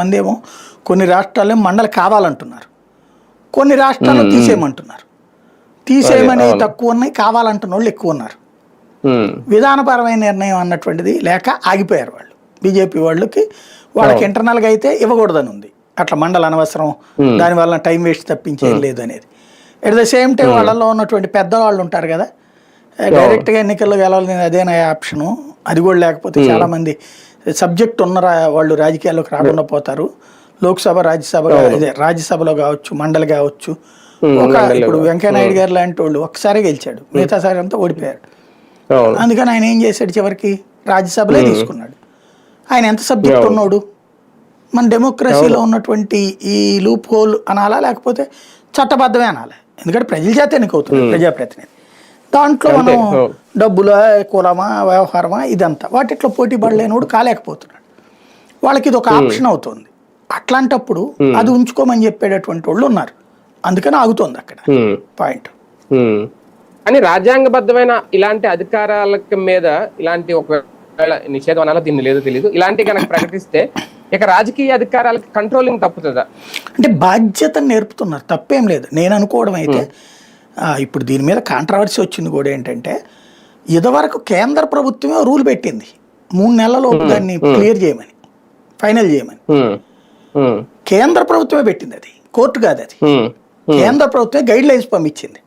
మంది ఏమో కొన్ని రాష్ట్రాల్లో మండలి కావాలంటున్నారు. కొన్ని రాష్ట్రాల్లో తీసేయమంటున్నారు. తీసేయమని. తక్కువ ఉన్నాయి కావాలంటున్న వాళ్ళు ఎక్కువ ఉన్నారు. విధానపరమైన నిర్ణయం అన్నటువంటిది లేక ఆగిపోయారు వాళ్ళు. బీజేపీ వాళ్ళకి వాళ్ళకి ఇంటర్నల్గా అయితే ఇవ్వకూడదని ఉంది. అట్లా మండలి అనవసరం దానివల్ల టైం వేస్ట్ తప్పించేది లేదు అనేది. ఎట్ ద సేమ్ టైం వాళ్ళలో ఉన్నటువంటి పెద్దవాళ్ళు ఉంటారు కదా డైరెక్ట్గా ఎన్నికల్లో గెలవాలని అదేనా ఆప్షను? అది కూడా లేకపోతే చాలా మంది సబ్జెక్ట్ ఉన్న రా- వాళ్ళు రాజకీయాల్లోకి రాకుండా పోతారు. లోక్సభ రాజ్యసభ రాజ్యసభలో కావచ్చు మండలి కావచ్చు. ఒక ఇప్పుడు వెంకయ్యనాయుడు గారు లాంటి వాళ్ళు ఒక్కసారి గెలిచాడు. మిగతా సారి అంతా ఓడిపోయాడు అందుకని ఆయన ఏం చేశాడు చివరికి? రాజ్యసభలే తీసుకున్నాడు. ఆయన ఎంత సబ్జెక్ట్ ఉన్నాడు? మన డెమోక్రసీలో ఉన్నటువంటి ఈ లూప్ హోల్ అనాలా? లేకపోతే చట్టబద్ధమే అనాలి? ఎందుకంటే ప్రజల చేత ఎన్నికవుతుంది ప్రజాప్రతినిధి దాంట్లో మనం. డబ్బులా కులమా వ్యవహారమా ఇదంతా. వాటిట్లో పోటీ పడలేనోడు కాలేకపోతున్నాడు. వాళ్ళకి ఇది ఒక ఆప్షన్ అవుతుంది. అట్లాంటప్పుడు అది ఉంచుకోమని చెప్పేటటువంటి వాళ్ళు ఉన్నారు. అందుకని ఆగుతోంది అక్కడ. పాయింట్. కానీ రాజ్యాంగబద్ధమైన ఇలాంటి అధికారాల మీద ఇలాంటి ఒకవేళ నిషేధం అనాలో దీన్ని లేదో తెలియదు ఇలాంటి కనుక ప్రకటిస్తే ఇక రాజకీయ అధికారాలకి కంట్రోలింగ్ తప్పుతుందా? అంటే బాధ్యతను నేర్పుతున్నారు. తప్పేం లేదు. నేను అనుకోవడం అయితే ఇప్పుడు దీని మీద కాంట్రవర్సీ వచ్చింది కూడా ఏంటంటే ఇదివరకు కేంద్ర ప్రభుత్వమే రూల్ పెట్టింది. మూడు నెలలలోపు దాన్ని క్లియర్ చేయమని ఫైనల్ చేయమని. కేంద్ర ప్రభుత్వమే పెట్టింది అది కోర్టు కాదు అది. కేంద్ర ప్రభుత్వమే గైడ్ లైన్స్ పంపించింది.